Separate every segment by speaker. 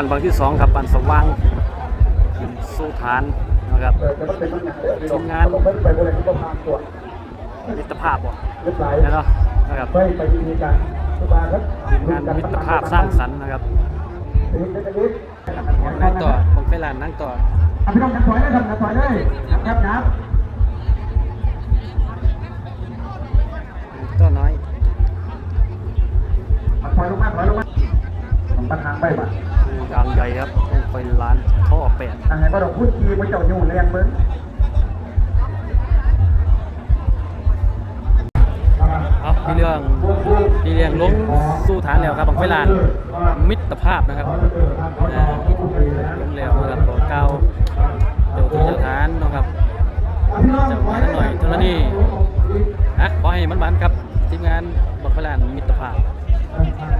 Speaker 1: านบางที่สองครับบ้านสว่างขึ้นสู่ฐานนะครับ
Speaker 2: เออจะต้องเป็นมันหนักเลย
Speaker 1: ทีมงาน
Speaker 2: ผมไม่ไปบริษัทก็พาตัว
Speaker 1: มิตรภาพบ่
Speaker 2: เรียบร้อย
Speaker 1: นะเนาะนะครับ
Speaker 2: ไม่ไปมีการสุบาครับ
Speaker 1: ทีมงานมิตรภาพสร้างสรรค์นะครับ
Speaker 2: นี่จะนี้
Speaker 1: นั่งต่อบังไฟลานนั่งต่อ
Speaker 2: พี่น้องกันถอยเลยครับกันถอยเลยครับครับ
Speaker 1: ก็น้อย
Speaker 2: ถอยลงมาถอยลงมาผมปัญหาไปบ้าง
Speaker 1: ยางใหญ่ครับบังไฟลานท่อแปด
Speaker 2: อันไหนก็ต้องพูดทีมันเจ้าอยู่แรงเบิ้ง
Speaker 1: เอาที่เรื่องที่เรื่องลงสู่ฐานแล้วครับบังไฟลานมิตรภาพนะครับอ่าลงแล้วนะครับบอกเก้าเจ้าที่เจ้าฐานเนาะครับเจ้ามาหน่อยเท่านี้ฮะขอให้มันมันๆครับทีมงานบังไฟลานมิตรภาพฮะ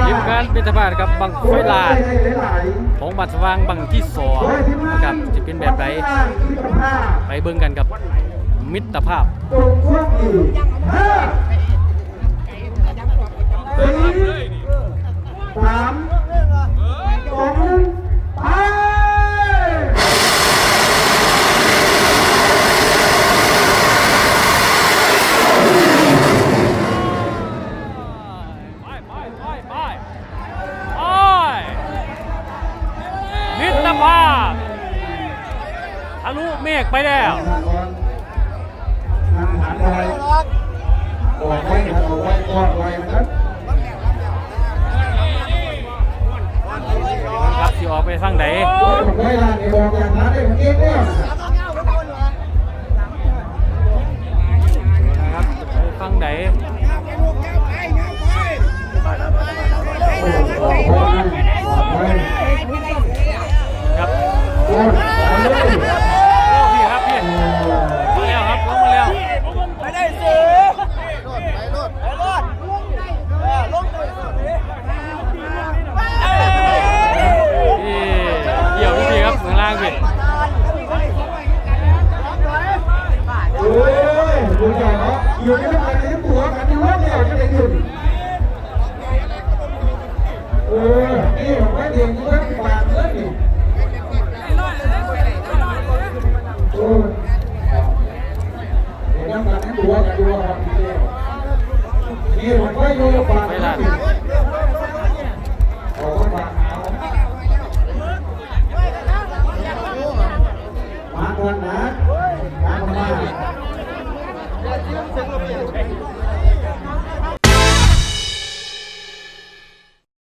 Speaker 1: ทีมงานมิตรภาพครับบังไฟลานของบัตรสว่างบังที่สองนะครับจะเป็นแบบไหนไปเบิ่งกันกับมิตรภาพ
Speaker 2: มิ
Speaker 1: ตรภาทะลุเมฆไปแล้ว
Speaker 2: ทางหาไว้บอกไว้ครับบอกไว้กอดไว้นะครับ
Speaker 1: ครับสิออกไปทางไหน
Speaker 2: ออกไว้ล่ะนี่บอกอย่างนั้นเองเองเนี่ยา
Speaker 1: งพี่
Speaker 2: โอ้ยดูใหญ่เนาะอยู่ในน้ำมันในน้ำตัวกันอยู่ว่าเดียวจะได้ยืนเออนี่ผมว่เดียวนฝากเลยนี่โอ้ยเดี๋ยวน้ำมันในตัวกันอยู่ว่าเดียวนี่ผมว่อยู่ฝากเล
Speaker 1: ย
Speaker 2: thank you